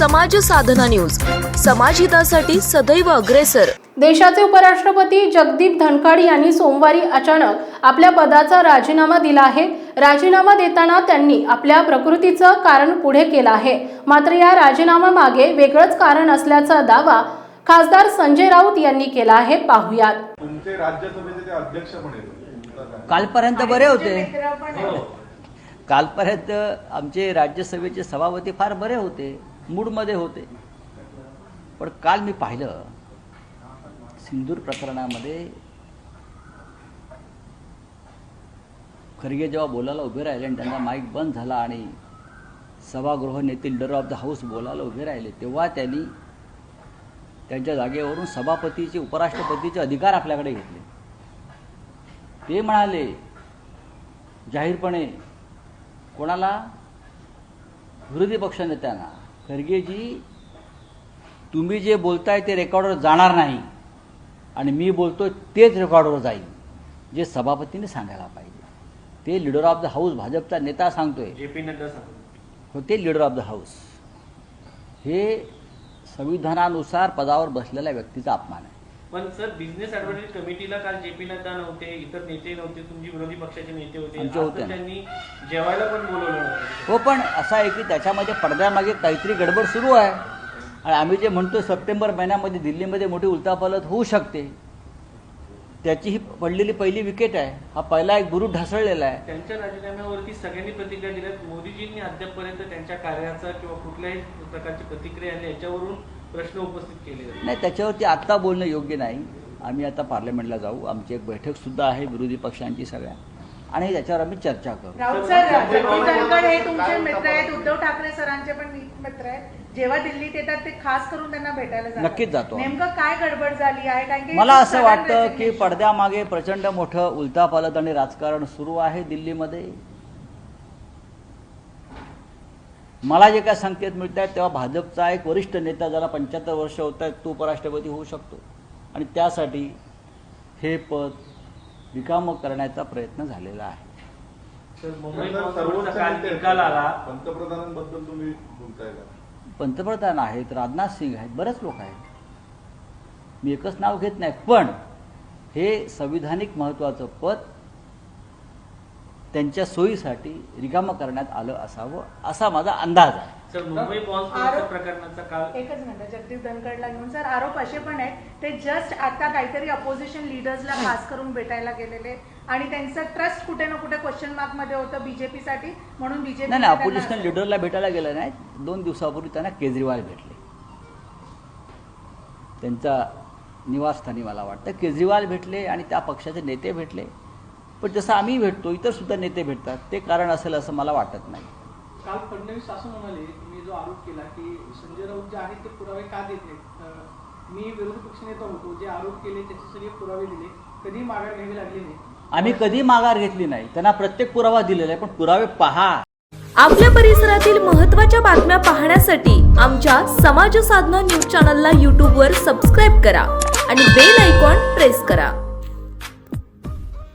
साधना news. समाजहितासाठी सदैव अग्रेसर. देशाचे उपराष्ट्रपती जगदीप धनखड यांनी सोमवारी अचानक आपल्या पदाचा राजीनामा दिला आहे. राजीनामा देताना त्यांनी आपल्या प्रकृतीचं कारण पुढे केलं आहे. मात्र या राजीनाम्यामागे वेगळंच कारण असल्याचा दावा खासदार संजय राऊत यांनी केला आहे. पाहुयात. कालपर्यंत बरे होते. कालपर्यंत आमचे राज्यसभेचे सभापती फार बरे होते. मूडमध्ये होते. पण काल मी पाहिलं सिंदूर प्रकरणामध्ये खरगे जेव्हा बोलायला उभे राहिले आणि त्यांचा माईक बंद झाला आणि सभागृह नेते लिडर ऑफ द हाऊस बोलायला उभे राहिले तेव्हा त्यांनी त्यांच्या जागेवरून सभापतीचे उपराष्ट्रपतीचे अधिकार आपल्याकडे घेतले. ते म्हणाले जाहीरपणे कोणाला विरोधी पक्षनेत्यांना खरगेजी तुम्ही जे बोलताय ते रेकॉर्डवर जाणार नाही. आणि मी बोलतोय तेच रेकॉर्डवर जाईल. जे सभापतीने सांगायला पाहिजे. ते लिडर ऑफ द हाऊस भाजपचा नेता सांगतोय. जे पी नड्डा सांगतो. होते लिडर ऑफ द हाऊस हे संविधानानुसार पदावर बसलेल्या व्यक्तीचा अपमान आहे. पण सर बिझनेस ऍडव्हायझरी कमिटीला काल जे पी नड्डा नव्हते इतर नेते नव्हते तुमचे विरोधी पक्षाचे नेते होते. आज तर. त्यांनी जेवायला पण बोलवलं नव्हतं हो पण असं आहे की त्याच्यामध्ये पडद्यामागे काहीतरी गडबड सुरू आहे. आणि आम्ही जे म्हणतो सप्टेंबर महिन्यामध्ये दिल्लीमध्ये मोठी उलथापालथ होऊ शकते. त्याची ही पडलेली पहिली विकेट आहे. हा पहिला एक गुरु ढासळलेला आहे. त्यांच्या राजीनाम्यावरती सगळ्यांनी प्रतिक्रिया दिल्यात. मोदीजींनी अद्यापपर्यंत त्यांच्या कार्याचा किंवा कुठल्याही प्रकारची प्रतिक्रिया याच्यावरून प्रश्न उपस्थित केले नाही त्याच्यावरती आत्ता बोलणं योग्य नाही. आम्ही आता पार्लमेंटला जाऊ. आमची एक बैठक सुद्धा आहे विरोधी पक्षांची सगळ्या. आणि त्याच्यावर आम्ही चर्चा करू. हे तुमचे मित्र आहेत. उद्धव ठाकरे सरांचे पण मित्र आहेत. जेव्हा दिल्लीत येतात ते खास करून त्यांना भेटायला जातात. नक्कीच जातो. नेमकं काय गडबड झाली आहे? कारण की मला असं वाटतं की पडद्यामागे प्रचंड मोठं उलथापालथ आणि राजकारण सुरू आहे दिल्लीमध्ये. मला जे काय संकेत मिळत आहेत तेव्हा भाजपचा एक वरिष्ठ नेता ज्याला पंच्याहत्तर वर्ष होत आहेत तो उपराष्ट्रपती होऊ शकतो. आणि त्यासाठी हे पद रिकामं करण्याचा प्रयत्न झालेला आहे. पंतप्रधानांबद्दल तुम्ही पंतप्रधान आहेत राजनाथ सिंग आहेत बरेच लोक आहेत. मी एकच नाव घेत नाही पण हे संविधानिक महत्त्वाचं पद त्यांच्या सोयीसाठी रिकामं करण्यात आलं असावं असा माझा अंदाज आहे. सर मुंबई पॉन्स आरोप- प्रकरणाचा काल एकच मिनिट जगदीप धनखडला घेऊन. सर आरोप असे पण आहेत ते जस्ट आता काहीतरी अपोजिशन लिडर्सला खास करून भेटायला गेलेले आणि त्यांचं ट्रस्ट कुठे ना कुठे क्वेश्चन मार्कमध्ये होतं बीजेपीसाठी म्हणून बीजेपी नाही नाही अपोजिशन लिडरला भेटायला गेलं नाही दोन दिवसापूर्वी त्यांना केजरीवाल भेटले. त्यांच्या निवासस्थानी मला वाटतं. केजरीवाल भेटले आणि त्या पक्षाचे नेते भेटले. पण जसं आम्ही भेटतो इतर सुद्धा नेते भेटतात. ते कारण असेल असं मला वाटत नाही. काल फडणवीस असं म्हणाले तुम्ही जो आरोप केला की संजय राऊत जे आहेत ते पुरावे का देत नाहीत मी विरोधी पक्षनेता होतो जे आरोप केले त्याचे सगळे पुरावे दिले. कधी माघार घ्यावी लागली नाही. आम्ही कधी माघार घेतली नाही. त्यांना प्रत्येक पुरावा दिलेला आहे पण पुरावे पहा. आपल्या परिसरातील महत्त्वाच्या बातम्या पाहण्यासाठी आमच्या समाज साधना न्यूज चॅनलला यूट्यूबवर सबस्क्राईब करा आणि बेल आयकॉन प्रेस करा.